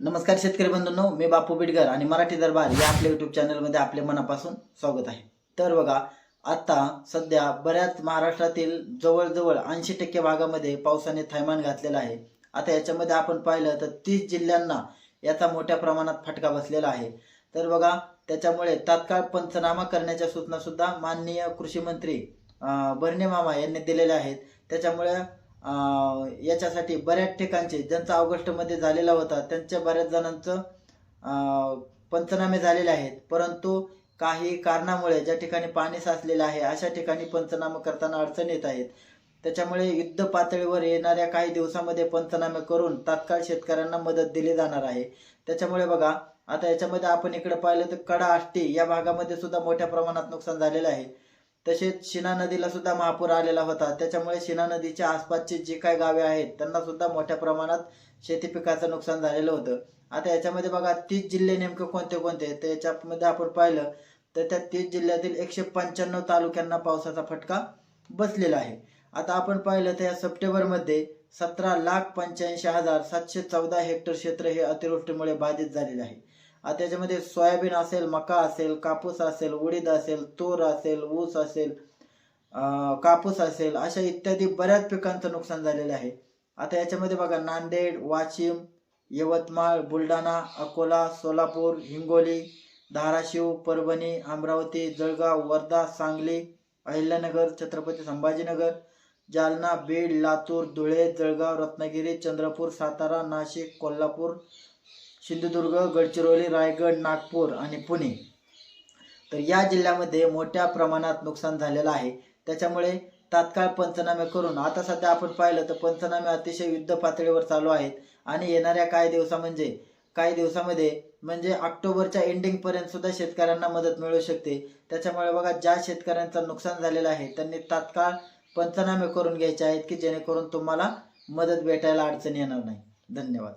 नमस्कार शेतकरी बंधूंनो मी बापू बिडकर आणि मराठी दरबार या आपल्या युट्यूब चॅनलमध्ये आपले मनापासून स्वागत आहे. तर बघा आता सध्या बऱ्याच महाराष्ट्रातील जवळजवळ ऐंशी टक्के भागामध्ये पावसाने थैमान घातलेला आहे. आता याच्यामध्ये आपण पाहिलं तर तीस जिल्ह्यांना याचा मोठ्या प्रमाणात फटका बसलेला आहे. तर बघा त्याच्यामुळे तात्काळ पंचनामा करण्याच्या सूचना सुद्धा माननीय कृषी मंत्री बर्णे मामा यांनी दिलेल्या आहेत. त्याच्यामुळे याच्यासाठी बऱ्याच ठिकाणचे ज्यांचा ऑगस्टमध्ये झालेला होता त्यांच्या बऱ्याच जणांचं पंचनामे झालेले आहेत. परंतु काही कारणामुळे ज्या ठिकाणी पाणी साचलेलं आहे अशा ठिकाणी पंचनामे करताना अडचण येत आहेत. त्याच्यामुळे युद्ध पातळीवर येणाऱ्या काही दिवसामध्ये पंचनामे करून तात्काळ शेतकऱ्यांना मदत दिली जाणार आहे. त्याच्यामुळे बघा आता याच्यामध्ये आपण इकडे पाहिलं तर कडा आष्टी या भागामध्ये सुद्धा मोठ्या प्रमाणात नुकसान झालेलं आहे. तसेच शिना नदीला सुद्धा महापूर आलेला होता. त्याच्यामुळे शिना नदीच्या आसपासची जी काही गावे आहेत त्यांना सुद्धा मोठ्या प्रमाणात शेती पिकाचं नुकसान झालेलं होतं. आता याच्यामध्ये बघा तीस जिल्हे नेमके कोणते कोणते तर याच्यामध्ये आपण पाहिलं तर त्या तीस जिल्ह्यातील एकशे पंच्याण्णव तालुक्यांना पावसाचा फटका बसलेला आहे. आता आपण पाहिलं तर या सप्टेंबरमध्ये सतरा लाख पंच्याऐंशी हजार सातशे चौदा हेक्टर क्षेत्र हे अतिवृष्टीमुळे बाधित झालेले आहे. त्याच्यामध्ये सोयाबीन असेल मका असेल कापूस असेल उडीद असेल तूर असेल ऊस असेल कापूस असेल अशा इत्यादी बऱ्याच पिकांचं नुकसान झालेलं आहे. आता याच्यामध्ये बघा नांदेड वाशिम यवतमाळ बुलढाणा अकोला सोलापूर हिंगोली धाराशिव परभणी अमरावती जळगाव वर्धा सांगली अहिल्यानगर छत्रपती संभाजीनगर जालना बीड लातूर धुळे जळगाव रत्नागिरी चंद्रपूर सातारा नाशिक कोल्हापूर सिंधुदुर्ग गडचिरोली रायगड नागपूर आणि पुणे. तर या जिल्ह्यामध्ये मोठ्या प्रमाणात नुकसान झालेलं आहे. त्याच्यामुळे तात्काळ पंचनामे करून आता सध्या आपण पाहिलं तर पंचनामे अतिशय युद्ध पातळीवर चालू आहेत. आणि येणाऱ्या काही दिवसा म्हणजे काही दिवसामध्ये म्हणजे ऑक्टोबरच्या एंडिंगपर्यंत सुद्धा शेतकऱ्यांना मदत मिळू शकते. त्याच्यामुळे बघा ज्या शेतकऱ्यांचं नुकसान झालेलं आहे त्यांनी तात्काळ पंचनामे करून घ्यायचे आहेत की जेणेकरून तुम्हाला मदत भेटायला अडचण येणार नाही. धन्यवाद.